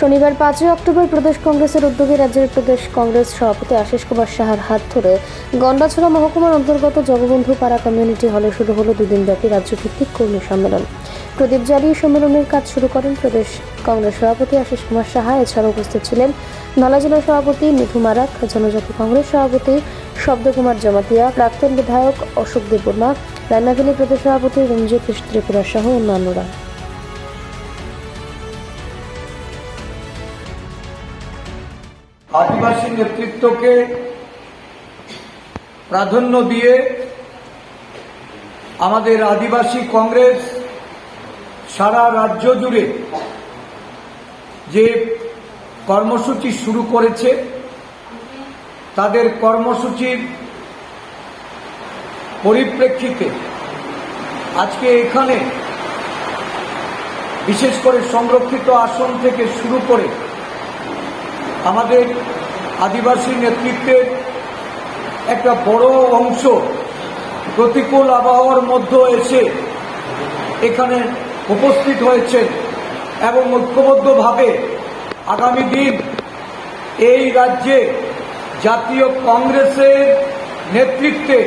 শনিবার পাঁচই অক্টোবর প্রদেশ কংগ্রেসের উদ্যোগে রাজ্যের প্রদেশ কংগ্রেস সভাপতি আশিস কুমার সাহার হাত ধরে গন্ডাছড়া মহকুমার অন্তর্গত জগবন্ধু পাড়া কমিউনিটি হলে শুরু হলো দুদিনব্যাপী রাজ্যভিত্তিক কর্মী সম্মেলন। প্রদীপ জ্বালিয়ে সম্মেলনের কাজ শুরু করেন প্রদেশ কংগ্রেস সভাপতি আশিস কুমার সাহা। এছাড়া উপস্থিত ছিলেন নালা জেলা সভাপতি মিথু মারাক, জনজাতি কংগ্রেস সভাপতি শব্দকুমার জমাতিয়া, প্রাক্তন বিধায়ক অশোক দেববর্মা রান্নাভেলি প্রদেশ সভাপতি রঞ্জিত ত্রিপুরা সহ অন্যান্যরা। আদিবাসী নেতৃত্বকে প্রাধান্য দিয়ে আমাদের আদিবাসী কংগ্রেস সারা রাজ্য জুড়ে যে কর্মসূচি শুরু করেছে, তাদের কর্মসূচির পরিপ্রেক্ষিতে আজকে এখানে বিশেষ করে সংরক্ষিত আসন থেকে শুরু করে আমাদের আদিবাসী নেতৃত্বের একটা বড় অংশ প্রতিকূল আবহাওয়ার মধ্যে এসে এখানে উপস্থিত হয়েছেন এবং ঐক্যবদ্ধভাবে আগামী দিন এই রাজ্যে জাতীয় কংগ্রেসের নেতৃত্বে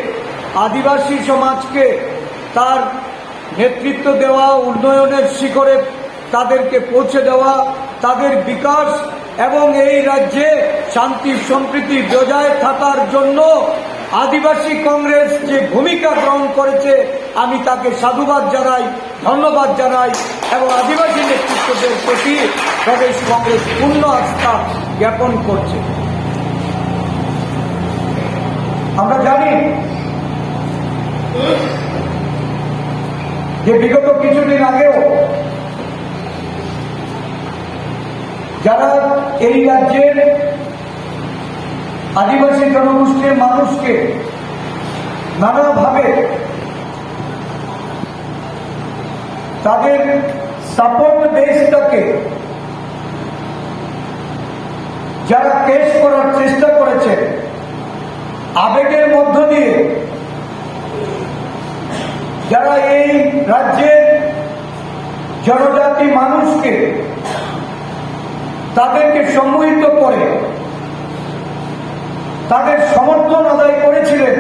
আদিবাসী সমাজকে তার নেতৃত্ব দেওয়া, উন্নয়নের শিখরে তাদেরকে পৌঁছে দেওয়া, তাদের বিকাশ এবং এই রাজ্যে শান্তি, সম্প্রীতি বজায় থাকার জন্য আদিবাসী কংগ্রেস যে ভূমিকা গ্রহণ করেছে, আমি তাকে সাধুবাদ জানাই, ধন্যবাদ জানাই এবং আদিবাসী নেতৃত্বদের প্রতি প্রদেশ কংগ্রেস পূর্ণ আস্থা জ্ঞাপন করছে। আমরা জানি যে বিগত কিছুদিন আগেও যারা এই রাজ্যের আদিবাসী জনগোষ্ঠীর মানুষকে নানাভাবে তাদের সাপোর্ট দেশটাকে যারা কেস করার চেষ্টা করেছে, আবেগের মধ্য দিয়ে যারা এই রাজ্যের জনজাতি মানুষকে তাদেরকে সম্মোহিত করে তাদের সমর্থন আদায় করেছিলেন।